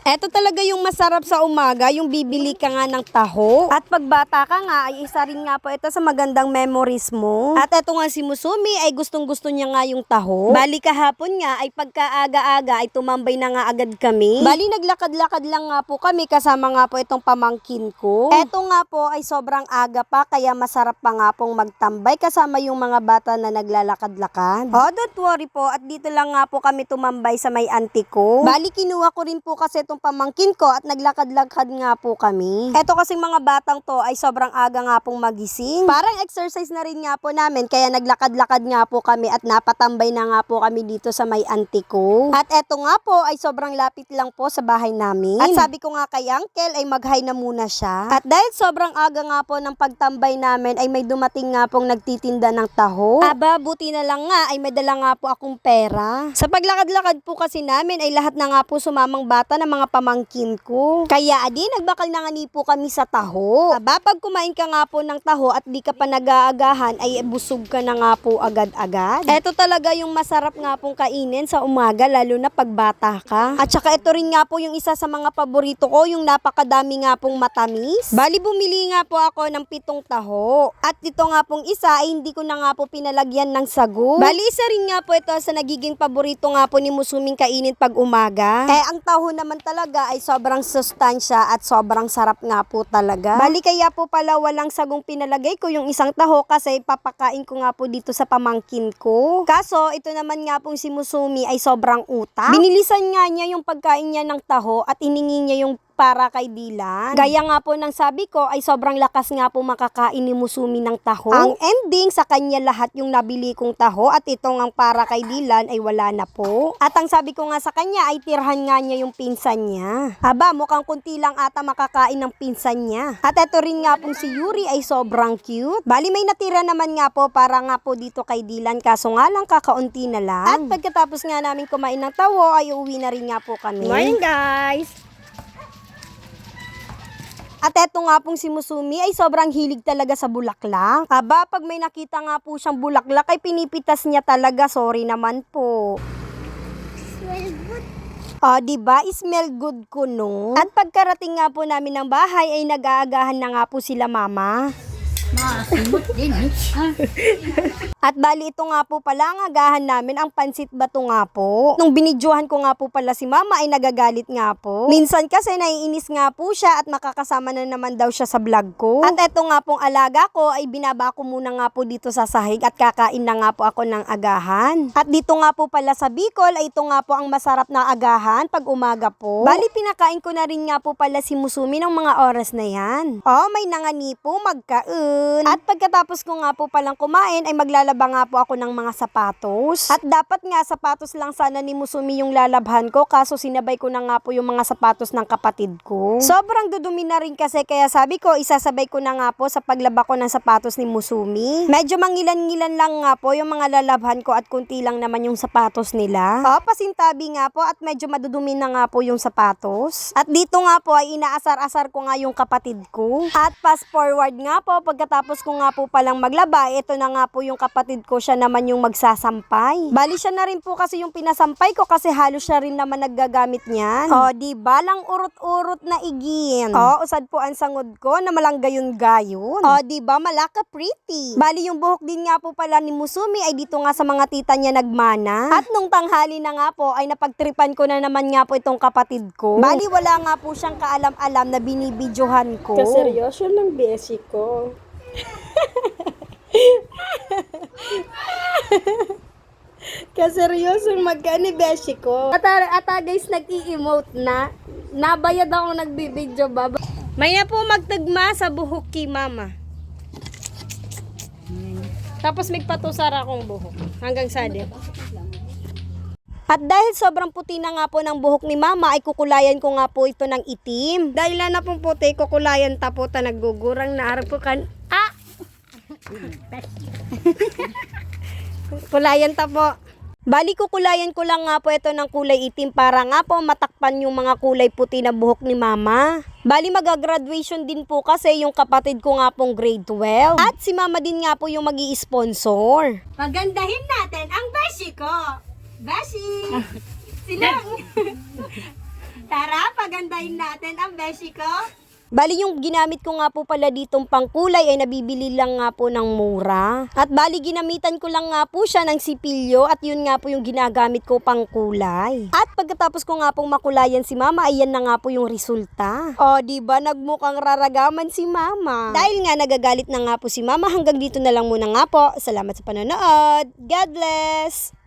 Eto talaga yung masarap sa umaga, yung bibili ka nga ng taho. At pagbata ka nga, ay isa rin nga po ito sa magandang memories mo. At eto nga si Musumi ay gustong gusto niya nga yung taho. Bali kahapon nga ay pagkaaga-aga ay tumambay na nga agad kami. Bali naglakad-lakad lang nga po kami kasama nga po itong pamangkin ko. Eto nga po ay sobrang aga pa kaya masarap pa nga pong magtambay kasama yung mga bata na naglalakad-lakad. Oh, don't worry po at dito lang nga po kami tumambay sa may auntie ko. Bali kinuha ko rin po kasi itong pamangkin ko at naglakad-lakad nga po kami. Eto kasing mga batang to ay sobrang aga nga pong magising. Parang exercise na rin nga po namin kaya naglakad-lakad nga po kami at napatambay na nga po kami dito sa may auntie ko. At eto nga po ay sobrang lapit lang po sa bahay namin. At sabi ko nga kay uncle ay mag-hi na muna siya. At dahil sobrang aga nga po ng pagtambay namin ay may dumating nga pong nagtitinda ng taho. Aba, buti na lang nga ay may dala nga po akong pera. Sa paglakad-lakad po kasi namin ay lahat na nga po sumamang bata ng mga pamangkin ko. Kaya adi, nagbakal na nga ni po kami sa taho. Aba, pag kumain ka nga po ng taho at di ka pa nag-aagahan ay busog ka na nga po agad-agad. Eto talaga yung masarap nga pong kainin sa umaga lalo na pag bata ka. At saka ito rin nga po yung isa sa mga paborito ko, yung napakadami nga pong matamis. Bali bumili nga po ako ng pitong taho. At ito nga pong isa ay hindi ko na nga po pinalagyan ng sago. Bali isa rin nga po ito sa nagiging paborito nga po ni Musuming kainin pag umaga. Eh ang taho naman talaga ay sobrang sustansya at sobrang sarap nga po talaga. Bali kaya po pala walang sagong pinalagay ko yung isang taho kasi papakain ko nga po dito sa pamangkin ko. Kaso ito naman nga pong si Musumi ay sobrang utak. Binilisan nga niya yung pagkain niya ng taho at iningi niya yung para kay Dylan. Gaya nga po ng sabi ko ay sobrang lakas nga po makakain ni Musumi ng taho. Ang ending sa kanya lahat yung nabili kong taho at itong ang para kay Dylan ay wala na po. At ang sabi ko nga sa kanya ay tirhan nga niya yung pinsan niya. Aba, mukhang kunti lang ata makakain ng pinsan niya. At ito rin nga pong si Yuri ay sobrang cute. Bali may natira naman nga po para nga po dito kay Dylan kaso nga lang kakaunti na lang. At pagkatapos nga namin kumain ng tawo ay uwi na rin nga po kami. Morning guys! At eto nga pong si Musumi ay sobrang hilig talaga sa bulaklak. Aba, pag may nakita nga po siyang bulaklak ay pinipitas niya talaga. Sorry naman po. Ah, di ba? Smell good ko no. At pagkarating nga po namin ng bahay ay nag-aagahan na nga po sila mama. At bali ito nga po pala ang agahan namin, ang pansit bato nga po. Nung binidyohan ko nga po pala si mama ay nagagalit nga po. Minsan kasi naiinis nga po siya at makakasama na naman daw siya sa vlog ko. At eto nga pong alaga ko ay binaba ko muna nga po dito sa sahig at kakain na nga po ako ng agahan. At dito nga po pala sa Bicol ay ito nga po ang masarap na agahan pag umaga po. Bali pinakain ko na rin nga po pala si Musumi ng mga oras na yan. Oh, may nangani po magkain. At pagkatapos ko nga po palang kumain ay maglalaba nga po ako ng mga sapatos. At dapat nga sapatos lang sana ni Musumi yung lalabhan ko kaso sinabay ko na nga po yung mga sapatos ng kapatid ko. Sobrang dudumi na rin kasi kaya sabi ko isasabay ko na nga po sa paglaba ko ng sapatos ni Musumi. Medyo mangilan-ngilan lang nga po yung mga lalabhan ko at kunti lang naman yung sapatos nila. Oh, pasintabi nga po at medyo madudumi na nga po yung sapatos. At dito nga po ay inaasar-asar ko nga yung kapatid ko. At fast forward nga po pagkatapos ko nga po palang maglaba, ito na nga po yung kapatid ko siya naman yung magsasampay. Bali siya na rin po kasi yung pinasampay ko kasi halos siya rin naman naggagamit niyan. Oh, di ba lang urot-urot na igin. Oh, usad po ang sangod ko na malanggayon gayon. Oh, di ba malaka pretty. Bali yung buhok din nga po pala ni Musumi ay dito nga sa mga tita niya nagmana. At nung tanghali na nga po ay napagtripan ko na naman nga po itong kapatid ko. Bali wala nga po siyang kaalam-alam na binibidyohan ko. kaseryoso ng besi ko. Kaseryosong magka-anniversary ko. Ata, ata guys, nag-i-emote na. Nabayad ako nagbibidyo ba? May na po magtagma sa buhok ki mama. Tapos magpatusar akong buhok. Hanggang sade. At dahil sobrang puti na nga po ng buhok ni mama, ay kukulayan ko nga po ito ng itim. Dahil na pong puti, kukulayan tapo ta naggugurang na arap ko kan... Kulayan tapo. Bali kukulayan ko lang nga po ito ng kulay itim para nga po matakpan yung mga kulay puti na buhok ni mama. Bali magagraduation din po kasi yung kapatid ko nga pong grade 12. At si mama din nga po yung mag sponsor Pagandahin natin ang beshi ko. Beshi! Sinang! Tara, pagandahin natin ang beshi ko. Bali yung ginamit ko nga po pala ditong pangkulay ay nabibili lang nga po ng mura. At bali ginamitan ko lang nga po siya ng sipilyo at yun nga po yung ginagamit ko pang kulay. At pagkatapos ko nga pong makulayan si mama, ayan na nga po yung resulta. O, di ba nagmukhang raragaman si mama. Dahil nga nagagalit na nga po si mama, hanggang dito na lang muna nga po. Salamat sa panonood. God bless!